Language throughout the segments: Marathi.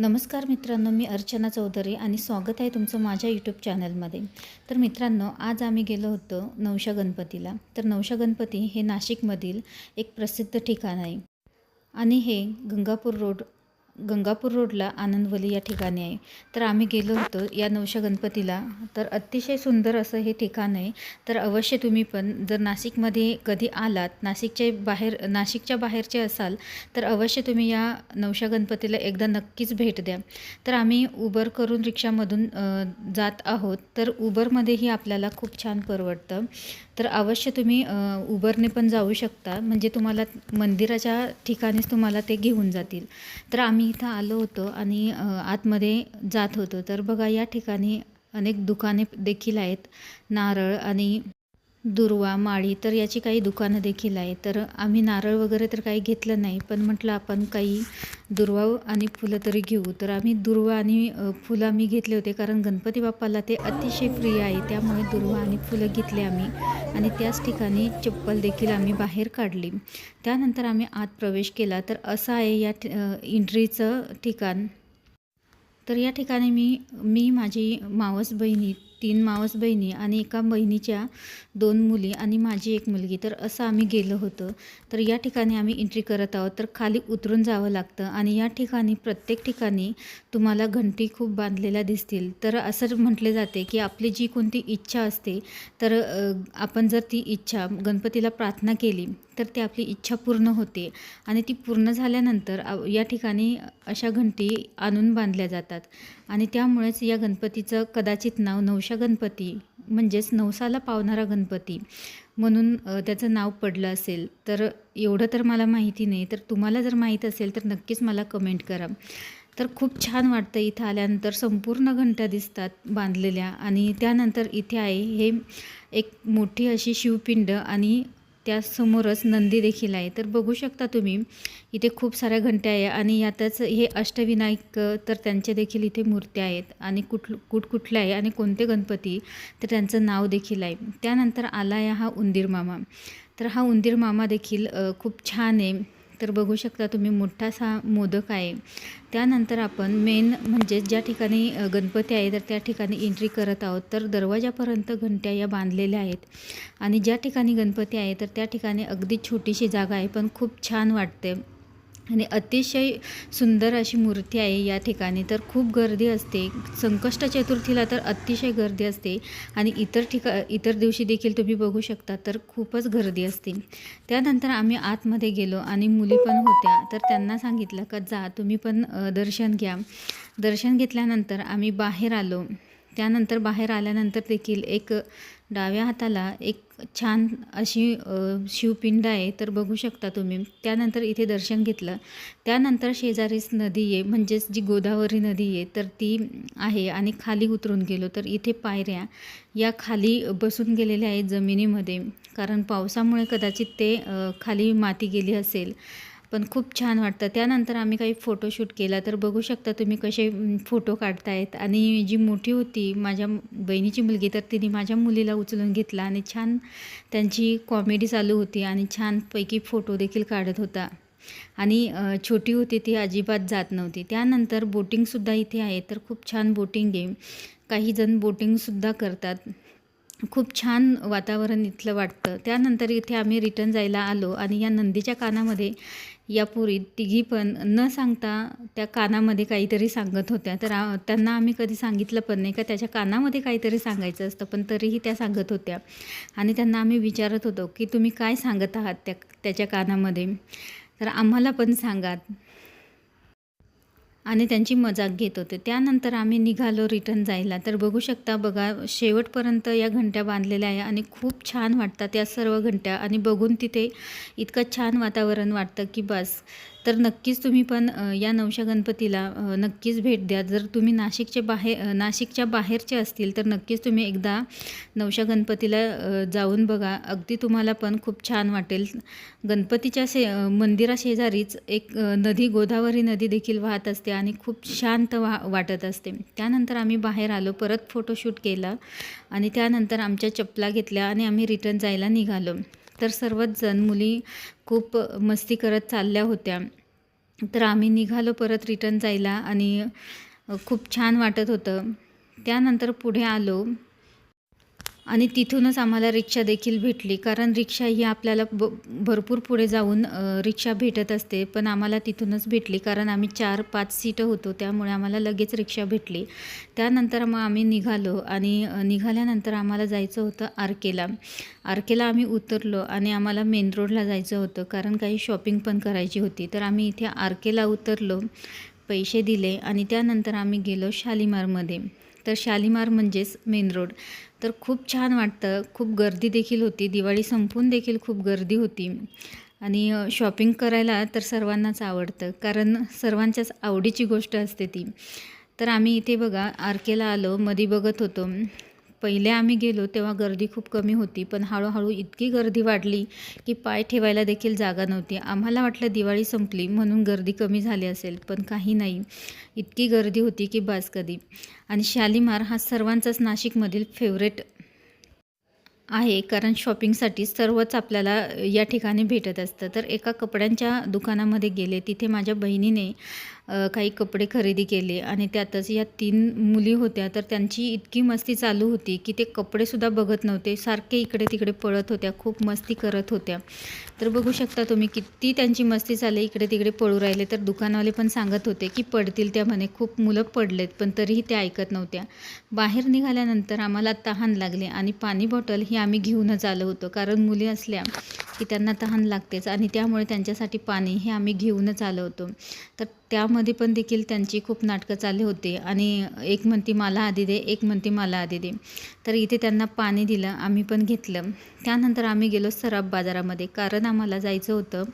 नमस्कार मित्रांनो मी अर्चना चौधरी आणि स्वागत आहे तुमचं माझ्या यूट्यूब चॅनलमध्ये तर मित्रांनो आज आम्ही गेलो होतो नवशा गणपतीला. तर नवशा गणपती हे नाशिकमधील एक प्रसिद्ध ठिकाण आहे. आणि हे गंगापूर रोड गंगापूर रोडला आनंदवली या ठिकाणी आहे. तर आम्ही गेलो होतो या नवशा गणपतीला. तर अतिशय सुंदर असं हे ठिकाण आहे. तर अवश्य तुम्ही पण जर नाशिकमध्ये कधी आलात नाशिकच्या बाहेर नाशिकच्या बाहेरचे असाल तर अवश्य तुम्ही या नवशा गणपतीला एकदा नक्कीच भेट द्या. तर आम्ही उबर करून रिक्षामधून जात आहोत. तर उबरमध्येही आपल्याला खूप छान परवडतं. तर अवश्य तुम्ही उबरने पण जाऊ शकता. म्हणजे तुम्हाला मंदिराच्या ठिकाणीच तुम्हाला ते घेऊन जातील. तर आम्ही इथं आलो होतो आणि आतमध्ये जात होतो. तर बघा या ठिकाणी अनेक दुकाने देखील आहेत. नारळ आणि दुर्वा माळी तर याची काही दुकानं देखील आहे तर आम्ही नारळ वगैरे तर काही घेतलं नाही पण म्हटलं आपण काही दुर्वा आणि फुलं तरी घेऊ. तर आम्ही दुर्वा आणि फुलं आम्ही घेतले होते कारण गणपती बाप्पाला ते अतिशय प्रिय आहे. त्यामुळे दुर्वा आणि फुलं घेतले आम्ही आणि त्याच ठिकाणी चप्पल देखील आम्ही बाहेर काढली. त्यानंतर आम्ही आत प्रवेश केला. तर असं आहे या ठि- एंट्रीचं ठिकाण. तर या ठिकाणी मी मी माझी मावस बहिणी तीन मावस बहिणी आणि एका बहिणीच्या दोन मुली आणि माझी एक मुलगी. तर असं आम्ही गेलो होतो. तर या ठिकाणी आम्ही एंट्री करत आहोत. तर खाली उतरून जावं लागतं आणि या ठिकाणी प्रत्येक ठिकाणी तुम्हाला घंटी खूप बांधलेल्या दिसतील. तर असं म्हटले जाते की आपली जी कोणती इच्छा असते तर आपण जर ती इच्छा गणपतीला प्रार्थना केली तर ती आपली इच्छा पूर्ण होते. आणि ती पूर्ण झाल्यानंतर या ठिकाणी अशा घंटी आणून बांधल्या जातात. आणि त्यामुळेच या गणपतीचं कदाचित नाव नवशा गणपती म्हणजेच नवसाला पावणारा गणपती म्हणून त्याचं नाव पडलं असेल. तर एवढं तर मला माहिती नाही. तर तुम्हाला जर माहीत असेल तर नक्कीच मला कमेंट करा. तर खूप छान वाटतं इथं आल्यानंतर संपूर्ण घंट्या दिसतात बांधलेल्या. आणि त्यानंतर इथे आहे हे एक मोठी अशी शिवपिंड आणि त्यासमोरच नंदी देखील आहे. तर बघू शकता तुम्ही इथे खूप साऱ्या घंट्या आहे आणि यातच हे अष्टविनायक तर त्यांच्या देखील इथे मूर्त्या आहेत आणि कुठ कुठकुठल्या आहे आणि कोणते गणपती तर त्यांचं नाव देखील आहे. त्यानंतर आला आहे हा उंदीर मामा तर हा उंदीर मामा देखील खूप छान आहे. तर बघू शकता तुम्ही मोठासा मोदक आहे. त्यानंतर आपण मेन म्हणजे ज्या ठिकाणी गणपती आहे तर त्या ठिकाणी एंट्री करत आहोत. तर दरवाजापर्यंत घंट्या या बांधलेल्या आहेत. आणि ज्या ठिकाणी गणपती आहे तर त्या ठिकाणी अगदी छोटीशी जागा आहे पण खूप छान वाटते. आणि अतिशय सुंदर अशी मूर्ती आहे या ठिकाणी. तर खूप गर्दी असते. संकष्ट चतुर्थीला तर अतिशय गर्दी असते. आणि इतर ठिका इतर दिवशी देखील तुम्ही बघू शकता तर खूपच गर्दी असते. त्यानंतर आम्ही आतमध्ये गेलो आणि मुली पण होत्या. तर त्यांना सांगितलं का जा तुम्ही पण दर्शन घ्या. दर्शन घेतल्यानंतर आम्ही बाहेर आलो. त्यानंतर बाहेर आल्यानंतर देखील एक डाव्या हाताला एक छान अशी शिवपिंड आहे तर बघू शकता तुम्ही. त्यानंतर इथे दर्शन घेतलं. त्यानंतर शेजारीच नदी आहे म्हणजेच जी गोदावरी नदी आहे तर ती आहे आणि खाली उतरून गेलो तर इथे पायऱ्या या खाली बसून गेलेल्या आहेत जमिनीमध्ये. कारण पावसामुळे कदाचित ते खाली माती गेली असेल. पण खूप छान वाटतं. त्यानंतर आम्ही काही फोटोशूट केला तर बघू शकता तुम्ही कसे फोटो काढतायत. आणि जी मोठी होती माझ्या बहिणीची मुलगी तर तिने माझ्या मुलीला उचलून घेतला आणि छान त्यांची कॉमेडी चालू होती आणि छानपैकी फोटो देखील काढत होता. आणि छोटी होती ती अजिबात जात नव्हती. त्यानंतर बोटिंगसुद्धा इथे आहे तर खूप छान बोटिंग आहे. काही जण बोटिंगसुद्धा करतात. खूप छान वातावरण इथलं वाटतं. त्यानंतर इथे आम्ही रिटर्न जायला आलो आणि या नंदीच्या कानामध्ये या पोरी तिघी पण न सांगता त्या कानामध्ये काहीतरी सांगत होत्या. तर त्यांना आम्ही कधी सांगितलं पण नाही. का त्याच्या कानामध्ये काहीतरी सांगायचं असतं पण तरीही त्या सांगत होत्या. आणि त्यांना आम्ही विचारत होतो की तुम्ही काय सांगत आहात त्या त्याच्या कानामध्ये? तर आम्हाला पण सांगात आणि त्यांची मजाक घेत होते. त्यानंतर आम्ही निघालो रिटर्न जायला. तर बघू शकता बघा शेवटपर्यंत या घंट्या बांधलेल्या आहे आणि खूप छान वाटतात या सर्व घंट्या. आणि बघून तिथे इतकं छान वातावरण वाटतं की बस. तर नक्कीच तुम्ही पण या नवशा गणपतीला नक्कीच भेट द्या. जर तुम्ही नाशिकच्या बाहेर नाशिकच्या बाहेरचे असतील तर नक्कीच तुम्ही एकदा नवशा गणपतीला जाऊन बघा. अगदी तुम्हाला पण खूप छान वाटेल. गणपतीच्या शे मंदिराशेजारीच एक नदी गोदावरी नदी देखील वाहत असते आणि खूप शांत वा वाटत असते. त्यानंतर आम्ही बाहेर आलो परत फोटोशूट केला आणि त्यानंतर आमच्या चपला घेतल्या आणि आम्ही रिटर्न जायला निघालो. तर सर्वच जण मुली खूप मस्ती करत चालल्या होत्या. तर आम्ही निघालो परत रिटर्न जायला आणि खूप छान वाटत होतं. त्यानंतर पुढे आलो. आणि तिथूनच आम्हाला रिक्षा देखील भेटली. कारण रिक्षा ही आपल्याला ब भरपूर पुढे जाऊन रिक्षा भेटत असते. पण आम्हाला तिथूनच भेटली. कारण आम्ही चार पाच सीटं होतो. त्यामुळे आम्हाला लगेच रिक्षा भेटली. त्यानंतर मग आम्ही निघालो. आणि निघाल्यानंतर आम्हाला जायचं होतं आरकेला. आरकेला आम्ही उतरलो आणि आम्हाला मेन रोडला जायचं होतं. कारण काही शॉपिंग पण करायची होती. तर आम्ही इथे आरकेला उतरलो. पैसे दिले आणि त्यानंतर आम्ही गेलो शालिमारमध्ये. तर शालिमार म्हणजेच मेन रोड. तर खूप छान वाटतं. खूप गर्दी देखील होती. दिवाळी संपून देखील खूप गर्दी होती. आणि शॉपिंग करायला तर सर्वांनाच आवडतं. कारण सर्वांच्याच आवडीची गोष्ट असते ती. तर आम्ही इथे बघा आरकेला आलो मधी बघत होतो. पहिले आम्ही गेलो तेव्हा गर्दी खूप कमी होती. पण हळूहळू इतकी गर्दी वाढली की पाय ठेवायला देखील जागा नव्हती. आम्हाला वाटलं दिवाळी संपली म्हणून गर्दी कमी झाली असेल पण काही नाही. इतकी गर्दी होती की बास कधी. आणि शालिमार हा सर्वांचाच नाशिकमधील फेवरेट आहे कारण शॉपिंगसाठी सर्वच आपल्याला या ठिकाणी भेटत असतं. तर एका कपड्यांच्या दुकानामध्ये गेले तिथे माझ्या बहिणीने काही कपडे खरेदी केले आणि त्यातच या तीन मुली होत्या. तर त्यांची इतकी मस्ती चालू होती की ते कपडेसुद्धा बघत नव्हते. सारखे इकडे तिकडे पळत होत्या खूप मस्ती करत होत्या. तर बघू शकता तुम्ही किती त्यांची मस्ती चालली इकडे तिकडे पळू राहिले. तर दुकानवाले पण सांगत होते की पडतील त्या म्हणे खूप मुलं पडलेत पण तरीही त्या ऐकत नव्हत्या. बाहेर निघाल्यानंतर आम्हाला तहान लागले आणि पाणी बॉटल ही आम्ही घेऊनच आलो होतो. कारण मुली असल्या की त्यांना तहान लागतेच आणि त्यामुळे त्यांच्यासाठी पाणी हे आम्ही घेऊनच आलो होतो. तर त्यामध्ये पण देखील त्यांची खूप नाटकं चालली होती आणि एक म्हणती मला आधी दे एक म्हणती मला आधी दे. तर इथे त्यांना पाणी दिलं आम्ही पण घेतलं. त्यानंतर आम्ही गेलो सराफ बाजारामध्ये. कारण आम्हाला जायचं होतं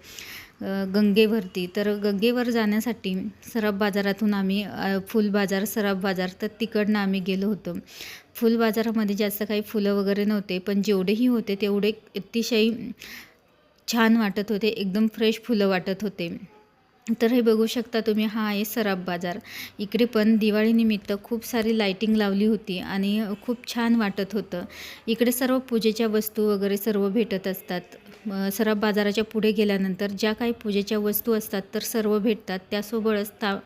गंगेवरती. तर गंगेवर जाण्यासाठी सराफ बाजारातून आम्ही फुल बाजार सराफ बाजार तर तिकडनं आम्ही गेलो होतो. फुल बाजारामध्ये जास्त काही फुलं वगैरे नव्हते पण जेवढेही होते तेवढे अतिशय छान वाटत होते. एकदम फ्रेश फुलं वाटत होते. तर हे बघू शकता तुम्ही हा आहे सराफ बाजार. इकडे पण दिवाळीनिमित्त खूप सारी लाईटिंग लावली होती आणि खूप छान वाटत होतं. इकडे सर्व पूजेच्या वस्तू वगैरे सर्व भेटत असतात. सराफ बाजाराच्या पुढे गेल्यानंतर ज्या काही पूजेच्या वस्तू असतात तर सर्व भेटतात. त्यासोबतच ता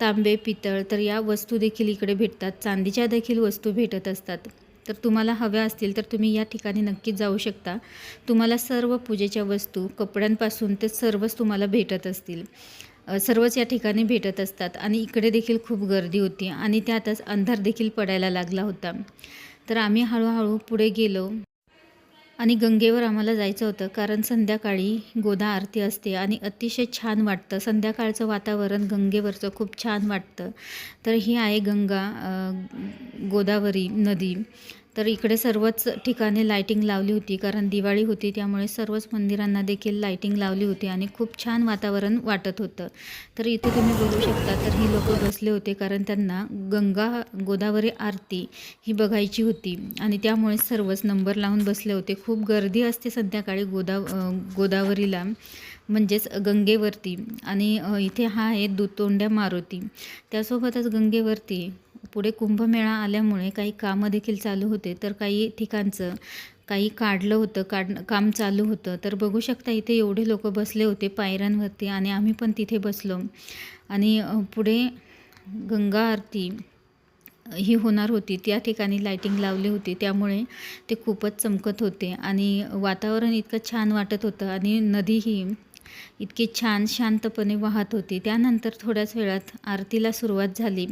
तांबे पितळ तर या वस्तू देखील इकडे भेटतात. चांदीच्या देखील वस्तू भेटत असतात. तर तुम्हाला हव्या असतील तर तुम्ही या ठिकाणी नक्कीच जाऊ शकता. तुम्हाला सर्व पूजेच्या वस्तू कपड्यांपासून ते सर्वच तुम्हाला भेटत असतील. सर्वच या ठिकाणी भेटत असतात आणि इकडे देखील खूप गर्दी होती आणि त्यातच अंधार देखील पडायला लागला होता. तर आम्ही हळूहळू पुढे गेलो आणि गंगेवर आम्हाला जायचं होतं कारण संध्याकाळी गोदा आरती असते आणि अतिशय छान वाटतं. संध्याकाळचं वातावरण गंगेवरचं खूप छान वाटतं. तर ही आहे गंगा गोदावरी नदी. तर इकडे सर्वच ठिकाणी लायटिंग लावली होती कारण दिवाळी होती त्यामुळे सर्वच मंदिरांना देखील लायटिंग लावली होती आणि खूप छान वातावरण वाटत होतं. तर इथे तुम्ही बघू शकता तर ही लोक बसले होते कारण त्यांना गंगा गोदावरी आरती ही बघायची होती. आणि त्यामुळे सर्वच नंबर लावून बसले होते. खूप गर्दी असते संध्याकाळी गोदा गोदावरीला म्हणजेच गंगेवरती. आणि इथे हा आहे दुतोंड्या मारुती. त्यासोबतच गंगेवरती पुढे कुंभमेळा आल्यामुळे काही कामं देखील चालू होते तर काही ठिकाणचं काही काढलं होतं काढ काम चालू होतं. तर बघू शकता इथे एवढे लोक बसले होते पायऱ्यांवरती आणि आम्ही पण तिथे बसलो. आणि पुढे गंगा आरती ही होणार होती. त्या ठिकाणी लाईटिंग लावली होती. त्यामुळे ते खूपच चमकत होते. आणि वातावरण इतकं छान वाटत होतं. आणि नदीही इतकी छान शांतपणे वाहत होती. त्यानंतर थोड्याच वेळात आरतीला सुरुवात झाली.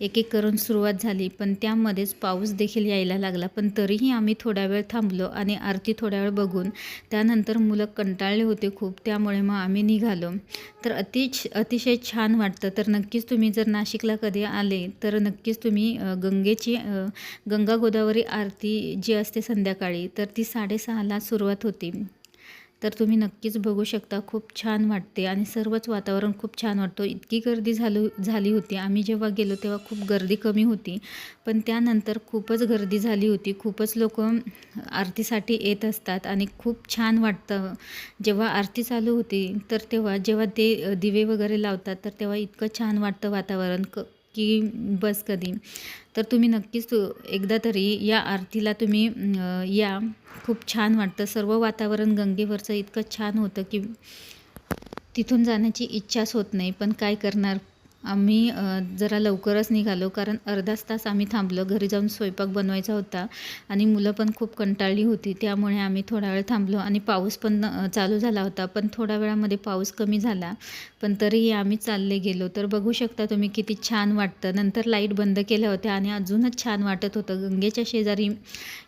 एक एक करून सुरुवात झाली. पण त्यामध्येच पाऊस देखील यायला लागला. पण तरीही आम्ही थोडा वेळ थांबलो आणि आरती थोड्या वेळ बघून त्यानंतर मुलं कंटाळले होते खूप. त्यामुळे मग आम्ही निघालो. तर अति अतिशय छान वाटतं. तर नक्कीच तुम्ही जर नाशिकला कधी आले तर नक्कीच तुम्ही गंगेची गंगा गोदावरी आरती जी असते संध्याकाळी तर ती साडेसहाला सुरुवात होती. तर तुम्ही नक्कीच बघू शकता खूप छान वाटते आणि सर्वच वातावरण खूप छान वाटतो. इतकी गर्दी झालो झाली होती. आम्ही जेव्हा गेलो तेव्हा खूप गर्दी कमी होती. पण त्यानंतर खूपच गर्दी झाली होती. खूपच लोक आरतीसाठी येत असतात आणि खूप छान वाटतं. जेव्हा आरती चालू होती तर तेव्हा जेव्हा ते दिवे वगैरे लावतात तर तेव्हा इतकं छान वाटतं वातावरण. क की बस कधी. तर तुम्ही नक्कीच तु एकदा तरी या आरतीला तुम्ही या. खूप छान वाटतं. सर्व वातावरण गंगेवरचं इतकं छान होतं की तिथून जाण्याची इच्छाच होत नाही. पण काय करणार? आम्ही जरा लवकरच निघालो कारण अर्धाच तास आम्ही थांबलो. घरी जाऊन स्वयंपाक बनवायचा होता आणि मुलं पण खूप कंटाळली होती. त्यामुळे आम्ही थोडा वेळ थांबलो आणि पाऊस पण चालू झाला होता. पण थोड्या वेळामध्ये पाऊस कमी झाला. पण तरीही आम्ही चालले गेलो. तर बघू शकता तुम्ही किती छान वाटतं. नंतर लाइट बंद केल्या होत्या आणि अजूनच छान वाटत होतं. गंगेच्या शेजारी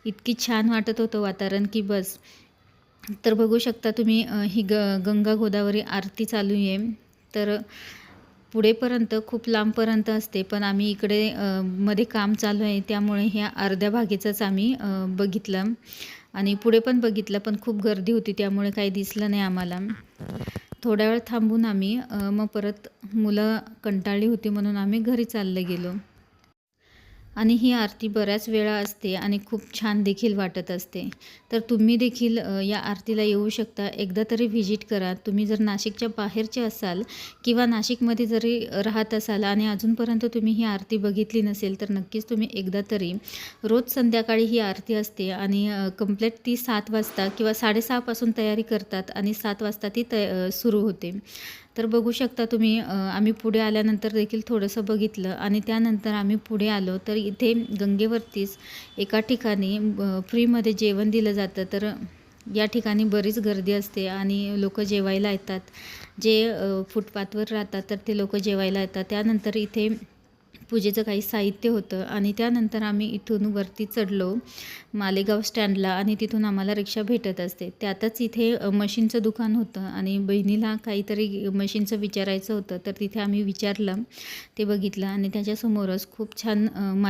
इतकी छान वाटत होतं वातावरण की बस. तर बघू शकता तुम्ही ही ग गंगा गोदावरी आरती चालू आहे. तर पुढेपर्यंत खूप लांबपर्यंत असते. पण आम्ही इकडे मध्ये काम चालू आहे. त्यामुळे ह्या अर्ध्या भागेचंच आम्ही बघितलं. आणि पुढे पण बघितलं पण खूप गर्दी होती. त्यामुळे काही दिसलं नाही आम्हाला. थोड्या वेळ थांबून आम्ही मग परत मुलं कंटाळली होती म्हणून आम्ही घरी चाललं गेलो. आणि ही आरती बऱ्याच वेळा असते आणि खूप छान देखील वाटत असते. तर तुम्ही देखील या आरतीला येऊ शकता. एकदा तरी व्हिजिट करा. तुम्ही जर नाशिकच्या बाहेरचे असाल किंवा नाशिकमध्ये जरी राहत असाल आणि अजूनपर्यंत तुम्ही ही आरती बघितली नसेल तर नक्कीच तुम्ही एकदा तरी रोज संध्याकाळी ही आरती असते आणि कंप्लीट ती सात वाजता किंवा साडेसहापासून तयारी करतात आणि सात वाजता ती तय सुरू होते. तर बघू शकता तुम्ही आम्ही पुढे आल्यानंतर देखील थोडंसं बघितलं आणि त्यानंतर आम्ही पुढे आलो. तर इथे गंगेवरतीच एका ठिकाणी फ्रीमध्ये जेवण दिलं जातं. तर या ठिकाणी बरीच गर्दी असते आणि लोक जेवायला येतात. जे फुटपाथवर राहतात तर ते लोक जेवायला येतात. त्यानंतर इथे पूजेचं काही साहित्य होतं आणि त्यानंतर आम्ही इथून वरती चढलो मालेगाव स्टँडला आणि तिथून आम्हाला रिक्षा भेटत असते. त्यातच इथे मशीनचं दुकान होतं आणि बहिणीला काहीतरी मशीनचं विचारायचं होतं. तर तिथे आम्ही विचारलं ते बघितलं आणि त्याच्यासमोरच खूप छान